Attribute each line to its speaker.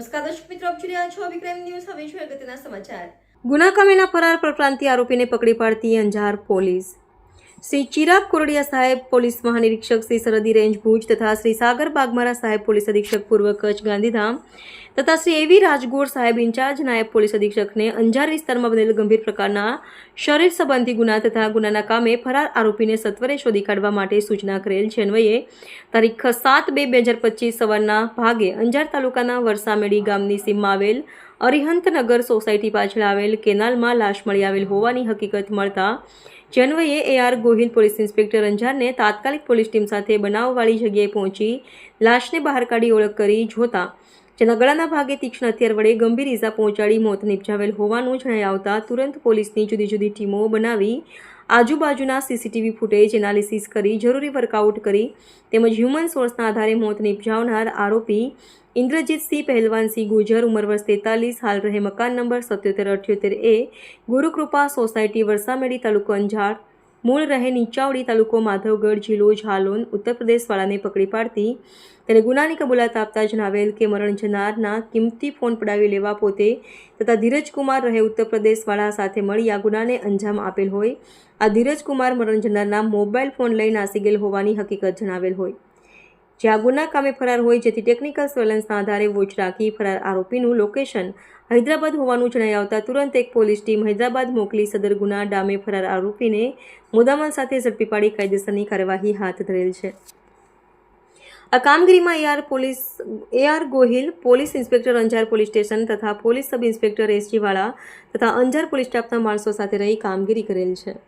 Speaker 1: નમસ્કાર દર્શક મિત્રો, આપ જોઈ રહ્યા છો વિક્રમ ન્યૂઝ. હવે જોઈએ અગત્યના સમાચાર.
Speaker 2: ગુના કામેના ફરાર પરપ્રાંતીય આરોપીને પકડી પાડતી અંજાર પોલીસ. શ્રી ચિરાગ કોરડિયા સાહેબ પોલીસ મહાનિરીક્ષક શ્રી સરહદી રેન્જ ભુજ તથા શ્રી સાગર બાગમારા સાહેબ પોલીસ અધિક્ષક પૂર્વ કચ્છ ગાંધીધામ તથા શ્રી એવી રાજગોર સાહેબ ઇન્ચાર્જ નાયબ પોલીસ અધિક્ષકને અંજાર વિસ્તારમાં બનેલ ગંભીર પ્રકારના શરીર સંબંધી ગુના તથા ગુનાના કામે ફરાર આરોપીને સત્વરે શોધી કાઢવા માટે સૂચના કરેલ છે. અન્વયે તારીખ સાત બે બે હજાર પચીસ સવારના ભાગે અંજાર તાલુકાના વરસામેડી ગામની સીમમાં આવેલ અરિહંતનગર સોસાયટી પાછળ આવેલ કેનાલમાં લાશ મળી આવેલ હોવાની હકીકત મળતા જન્વયે A R Gohil police inspector અંજારને તાત્કાલિક પોલીસ ટીમ સાથે બનાવવાળી જગ્યાએ પહોંચી લાશને બહાર કાઢી ઓળખ કરી જોતા જેના ગળાના ભાગે તીક્ષ્ણ હથિયાર વડે ગંભીર ઈજા પહોંચાડી મોત નિપજાવેલ હોવાનું જણાઈ આવતા તુરંત પોલીસની જુદી જુદી ટીમો બનાવી આજુબાજુના સીસીટીવી ફૂટેજ એનાલિસિસ કરી જરૂરી વર્કઆઉટ કરી તેમજ હ્યુમન સોર્સના આધારે મોત નિપજાવનાર આરોપી ઇન્દ્રજીતસિંહ પહેલવાનસિંહ ગુજર ઉંમર વર્ષ તેતાલીસ, હાલ રહે મકાન નંબર સત્યોતેર અઠ્યોતેર એ ગુરુકૃપા સોસાયટી વરસામેડી તાલુકો અંજાર. મૂળ રહે નીચાવડી તાલુકો માધવગઢ જિલ્લો ઝાલોન, ઉત્તર પ્રદેશવાળાને પકડી પાડતી. તેને ગુનાની કબૂલાત આપતા જણાવેલ કે મરણ જનારના કિંમતી ફોન પડાવી લેવા પોતે તથા ધીરજકુમાર રહે ઉત્તર પ્રદેશવાળા સાથે મળી આ ગુનાને અંજામ આપેલ હોય. આ ધીરજકુમાર મરણ જનારના મોબાઈલ ફોન લઈ નાસી ગયેલ હોવાની હકીકત જણાવેલ હોય. જે આ ગુના કામે ફરાર હોય જેથી ટેકનિકલ સર્વેલન્સના આધારે વોચ રાખી ફરાર આરોપીનું લોકેશન હૈદરાબાદ હોવાનું જણાઈ આવતા તુરંત એક પોલીસ ટીમ હૈદરાબાદ મોકલી સદર ગુના ડામે ફરાર આરોપીને મુદ્દામાલ સાથે ઝડપી પાડી કાયદેસરની કાર્યવાહી હાથ ધરેલ છે. આ કામગીરીમાં AR police AR Gohil, police inspector Anjar police station તથા પોલીસ સબ ઇન્સ્પેક્ટર એસજીવાળા તથા અંજાર પોલીસ સ્ટાફના માણસો સાથે રહી કામગીરી કરેલ છે.